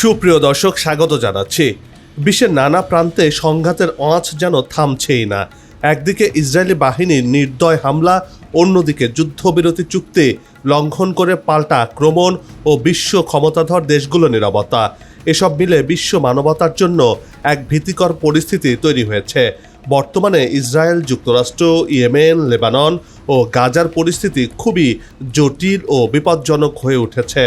সুপ্রিয় দর্শক, স্বাগত জানাচ্ছি। বিশ্বের নানা প্রান্তে সংঘাতের আঁচ যেন থামছেই না। একদিকে ইসরায়েলি বাহিনীর নির্দয় হামলা, অন্যদিকে যুদ্ধবিরতি চুক্তি লঙ্ঘন করে পাল্টা আক্রমণ ও বিশ্ব ক্ষমতাধর দেশগুলো নিরাপত্তা। এসব মিলে বিশ্ব মানবতার জন্য এক ভীতিকর পরিস্থিতি তৈরি হয়েছে। বর্তমানে ইসরায়েল, যুক্তরাষ্ট্র, ইয়েমেন, লেবানন ও গাজার পরিস্থিতি খুবই জটিল ও বিপজ্জনক হয়ে উঠেছে।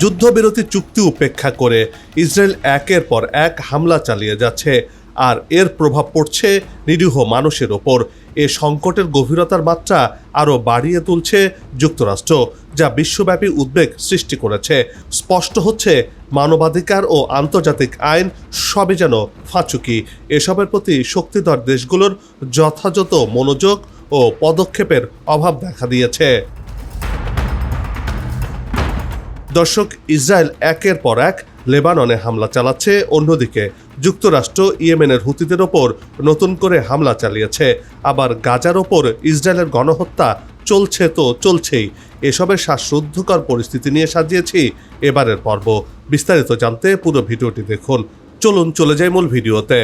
যুদ্ধবিরতি চুক্তি উপেক্ষা করে ইসরায়েল একের পর এক হামলা চালিয়ে যাচ্ছে। আর এর প্রভাব পড়ছে নিরীহ মানুষের ওপর। এ সংকটের গভীরতার মাত্রা আরও বাড়িয়ে তুলছে যুক্তরাষ্ট্র, যা বিশ্বব্যাপী উদ্বেগ সৃষ্টি করেছে। স্পষ্ট হচ্ছে, মানবাধিকার ও আন্তর্জাতিক আইন সবই যেন ফাঁচুকি। এসবের প্রতি শক্তিধর দেশগুলোর যথাযথ মনোযোগ ও পদক্ষেপের অভাব দেখা দিয়েছে। দর্শক, ইসরায়েল একের পর এক লেবাননে হামলা চালাচ্ছে। অন্যদিকে যুক্তরাষ্ট্র ইয়েমেনের হুতিদের ওপর নতুন করে হামলা চালিয়েছে। আবার গাজার ওপর ইসরায়েলের গণহত্যা চলছে তো চলছেই। এসবের শ্বাসরুদ্ধকর পরিস্থিতি নিয়ে সাজিয়েছি এবারের পর্ব। বিস্তারিত জানতে পুরো ভিডিওটি দেখুন। চলুন চলে যাই মূল ভিডিওতে।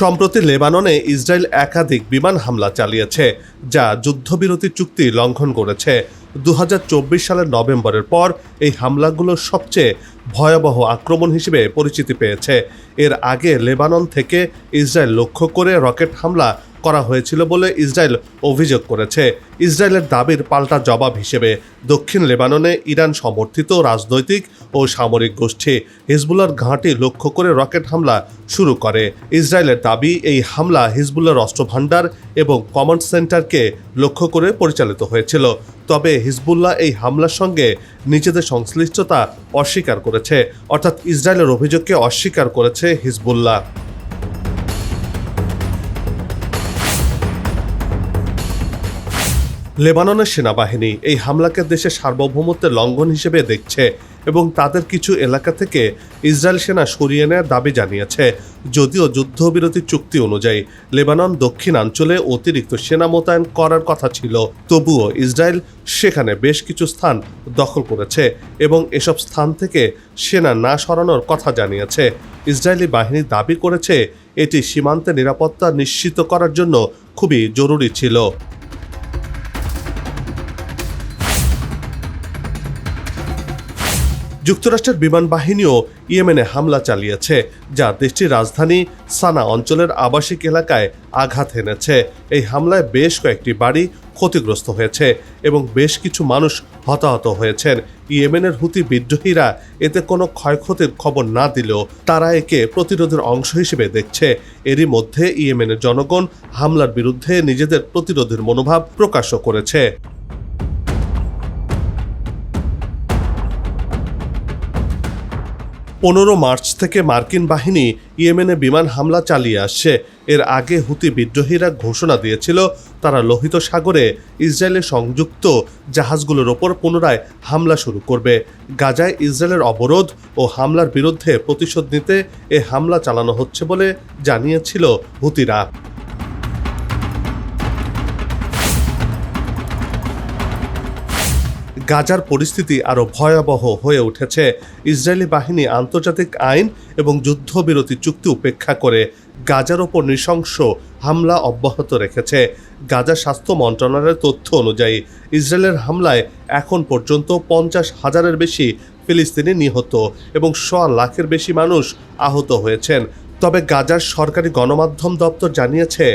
সম্প্রতি লেবাননে ইসরায়েল একাধিক বিমান হামলা চালিয়েছে, যা যুদ্ধবিরতি চুক্তি লঙ্ঘন করেছে। দু হাজার চব্বিশ সালের নভেম্বরের পর এই হামলাগুলো সবচেয়ে ভয়াবহ আক্রমণ হিসেবে পরিচিতি পেয়েছে। এর আগে লেবানন থেকে ইসরায়েল লক্ষ্য করে রকেট হামলা করা হয়েছিল বলে ইসরায়েল অভিযোগ করেছে। ইসরায়েলের দাবির পাল্টা জবাব হিসেবে দক্ষিণ লেবাননে ইরান সমর্থিত রাজনৈতিক ও সামরিক গোষ্ঠী হিজবুল্লার ঘাঁটি লক্ষ্য করে রকেট হামলা শুরু করে। ইসরায়েলের দাবি, এই হামলা হিজবুল্লার অস্ত্রভাণ্ডার এবং কমান্ড সেন্টারকে লক্ষ্য করে পরিচালিত হয়েছিল। তবে হিজবুল্লাহ এই হামলার সঙ্গে নিজেদের সংশ্লিষ্টতা অস্বীকার করেছে, অর্থাৎ ইসরায়েলের অভিযোগকে অস্বীকার করেছে হিজবুল্লাহ। লেবাননের সেনাবাহিনী এই হামলাকে দেশের সার্বভৌমত্বের লঙ্ঘন হিসেবে দেখছে এবং তাদের কিছু এলাকা থেকে ইসরায়েল সেনা সরিয়ে নেওয়ার দাবি জানিয়েছে। যদিও যুদ্ধবিরতি চুক্তি অনুযায়ী লেবানন দক্ষিণাঞ্চলে অতিরিক্ত সেনা মোতায়েন করার কথা ছিল, তবুও ইসরায়েল সেখানে বেশ কিছু স্থান দখল করেছে এবং এসব স্থান থেকে সেনা না সরানোর কথা জানিয়েছে। ইসরায়েলি বাহিনী দাবি করেছে, এটি সীমান্তে নিরাপত্তা নিশ্চিত করার জন্য খুবই জরুরি ছিল। যুক্তরাষ্ট্রের বিমান বাহিনীও ইয়েমেনে হামলা চালিয়েছে, যা দেশটির রাজধানী সানা অঞ্চলের আবাসিক এলাকায় আঘাত এনেছে। এই হামলায় বেশ কয়েকটি বাড়ি ক্ষতিগ্রস্ত হয়েছে এবং বেশ কিছু মানুষ হতাহত হয়েছেন। ইয়েমেনের হুতি বিদ্রোহীরা এতে কোনো ক্ষয়ক্ষতির খবর না দিলেও তারা একে প্রতিরোধের অংশ হিসেবে দেখছে। এরই মধ্যে ইয়েমেনের জনগণ হামলার বিরুদ্ধে নিজেদের প্রতিরোধের মনোভাব প্রকাশও করেছে। পনেরো মার্চ থেকে মার্কিন বাহিনী ইয়েমেনে বিমান হামলা চালিয়ে আসছে। এর আগে হুতি বিদ্রোহীরা ঘোষণা দিয়েছিল, তারা লোহিত সাগরে ইসরায়েলের সংযুক্ত জাহাজগুলোর ওপর পুনরায় হামলা শুরু করবে। গাজায় ইসরায়েলের অবরোধ ও হামলার বিরুদ্ধে প্রতিশোধ নিতে এ হামলা চালানো হচ্ছে বলে জানিয়েছিল হুতিরা। গাজার পরিস্থিতি আরও ভয়াবহ হয়ে উঠেছে। ইসরায়েলি বাহিনী আন্তর্জাতিক আইন এবং যুদ্ধবিরতি চুক্তি উপেক্ষা করে গাজার ওপর নৃশংস হামলা অব্যাহত রেখেছে। গাজা স্বাস্থ্য মন্ত্রণালয়ের তথ্য অনুযায়ী, ইসরায়েলের হামলায় এখন পর্যন্ত পঞ্চাশ হাজারের বেশি ফিলিস্তিনি নিহত এবং শ লাখের বেশি মানুষ আহত হয়েছেন। তবে গাজার সরকারি গণমাধ্যম দপ্তর জানিয়েছে,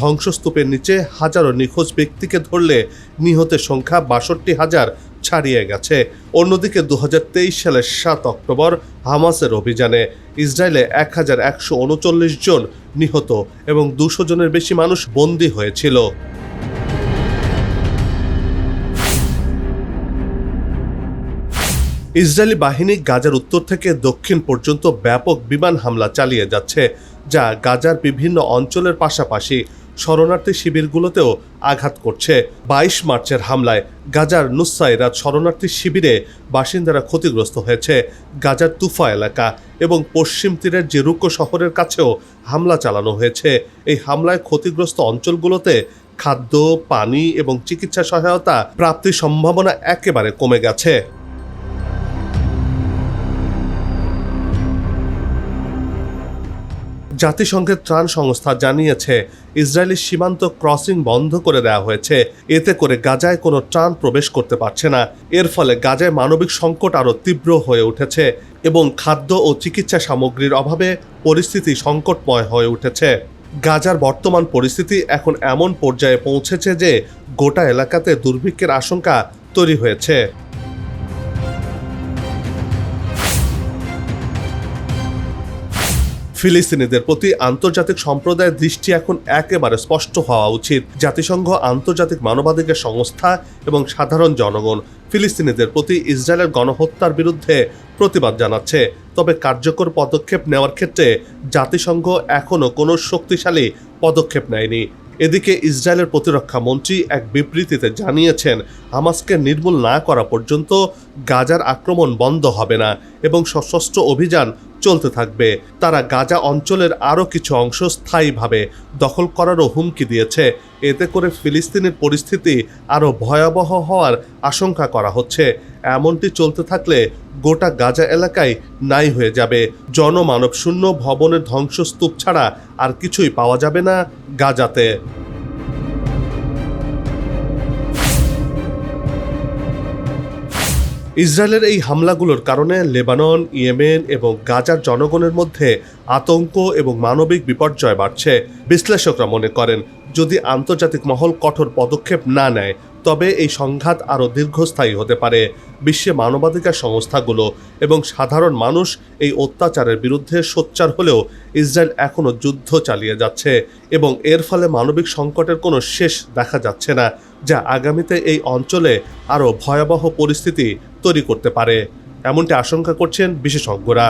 ধ্বংসস্তূপের নিচে হাজারো নিখোঁজ ব্যক্তিকে ধরলে নিহতের সংখ্যা বাষট্টি হাজার ছাড়িয়ে গেছে। অন্যদিকে দু হাজার তেইশ সালের সাত অক্টোবর হামাসের অভিযানে ইসরায়েলে এক হাজার একশো উনচল্লিশ জন নিহত এবং দুশো জনের বেশি মানুষ বন্দী হয়েছিল। ইসরায়েলি বাহিনী গাজার উত্তর থেকে দক্ষিণ পর্যন্ত ব্যাপক বিমান হামলা চালিয়ে যাচ্ছে, যা গাজার বিভিন্ন অঞ্চলের পাশাপাশি শরণার্থী শিবিরগুলোতেও আঘাত করছে। বাইশ মার্চের হামলায় গাজার নুসাইরাত শরণার্থী শিবিরে বাসিন্দারা ক্ষতিগ্রস্ত হয়েছে। গাজার তুফা এলাকা এবং পশ্চিম তীরের জেরুকো শহরের কাছেও হামলা চালানো হয়েছে। এই হামলায় ক্ষতিগ্রস্ত অঞ্চলগুলোতে খাদ্য, পানি এবং চিকিৎসা সহায়তা প্রাপ্তির সম্ভাবনা একেবারে কমে গেছে। জাতিসংঘের ত্রাণ সংস্থা জানিয়েছে ইসরায়েলি সীমান্ত ক্রসিং বন্ধ করে দেওয়া হয়েছে। এতে করে গাজায় কোনো ত্রাণ প্রবেশ করতে পারছে না। এর ফলে গাজায় মানবিক সংকট আরও তীব্র হয়ে উঠেছে এবং খাদ্য ও চিকিৎসা সামগ্রীর অভাবে পরিস্থিতি সংকটময় হয়ে উঠেছে। গাজার বর্তমান পরিস্থিতি এখন এমন পর্যায়ে পৌঁছেছে যে গোটা এলাকাতে দুর্ভিক্ষের আশঙ্কা তৈরি হয়েছে। ফিলিস্তিনিদের প্রতি আন্তর্জাতিক সম্প্রদায়ের দৃষ্টি এখন একেবারে স্পষ্ট হওয়া উচিত। জাতিসংঘ, আন্তর্জাতিক মানবাধিকার সংস্থা এবং সাধারণ জনগণ ফিলিস্তিনিদের প্রতি ইসরায়েলের গণহত্যার বিরুদ্ধে প্রতিবাদ জানাচ্ছে। তবে কার্যকর পদক্ষেপ নেওয়ার ক্ষেত্রে জাতিসংঘ এখনও কোনো শক্তিশালী পদক্ষেপ নেয়নি। এদিকে ইসরায়েলের প্রতিরক্ষা মন্ত্রী এক বিবৃতিতে জানিয়েছেন, হামাসকে নির্মূল না করা পর্যন্ত গাজার আক্রমণ বন্ধ হবে না এবং সশস্ত্র অভিযান চলতে থাকবে। তারা গাজা অঞ্চলের আরও কিছু অংশ স্থায়ীভাবে দখল করারও হুমকি দিয়েছে। এতে করে ফিলিস্তিনের পরিস্থিতি আরও ভয়াবহ হওয়ার আশঙ্কা করা হচ্ছে। এমনটি চলতে থাকলে গোটা গাজা এলাকায় নাই হয়ে যাবে। জনমানবশূন্য ভবনের ধ্বংসস্তূপ ছাড়া আর কিছুই পাওয়া যাবে না গাজাতে। ইসরায়েলের এই হামলাগুলোর কারণে লেবানন, ইয়েমেন এবং গাজার জনগণের মধ্যে আতঙ্ক এবং মানবিক বিপর্যয় বাড়ছে। বিশ্লেষকরা মনে করেন, যদি আন্তর্জাতিক মহল কঠোর পদক্ষেপ না নেয় তবে এই সংঘাত আরও দীর্ঘস্থায়ী হতে পারে। বিশ্বে মানবাধিকার সংস্থাগুলো এবং সাধারণ মানুষ এই অত্যাচারের বিরুদ্ধে সোচ্চার হলেও ইসরায়েল এখনও যুদ্ধ চালিয়ে যাচ্ছে এবং এর ফলে মানবিক সংকটের কোনো শেষ দেখা যাচ্ছে না, যা আগামীতে এই অঞ্চলে আরও ভয়াবহ পরিস্থিতি তৈরি করতে পারে। এমনটি আশঙ্কা করছেন বিশেষজ্ঞরা।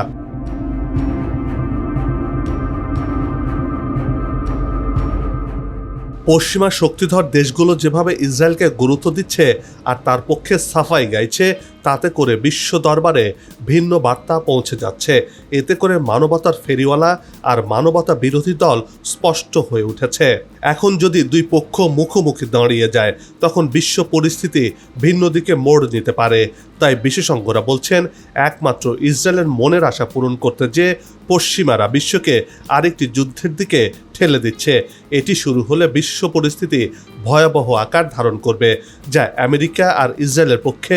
পশ্চিমা শক্তিধর দেশগুলো যেভাবে ইসরায়েলকে গুরুত্ব দিচ্ছে আর তার পক্ষে সাফাই গাইছে তাতে করে বিশ্ব দরবারে ভিন্ন বার্তা পৌঁছে যাচ্ছে। এতে করে মানবতার ফেরিওয়ালা আর মানবতা বিরোধী দল স্পষ্ট হয়ে উঠেছে। এখন যদি দুই পক্ষ মুখোমুখি দাঁড়িয়ে যায়, তখন বিশ্ব পরিস্থিতি ভিন্ন দিকে মোড় নিতে পারে। তাই বিশেষজ্ঞরা বলছেন, একমাত্র ইসরায়েলের মনের আশা পূরণ করতে যে পশ্চিমারা বিশ্বকে আরেকটি যুদ্ধের দিকে ঠেলে দিচ্ছে, এটি শুরু হলে বিশ্ব পরিস্থিতি ভয়াবহ আকার ধারণ করবে, যা আমেরিকা আর ইসরায়েলের পক্ষে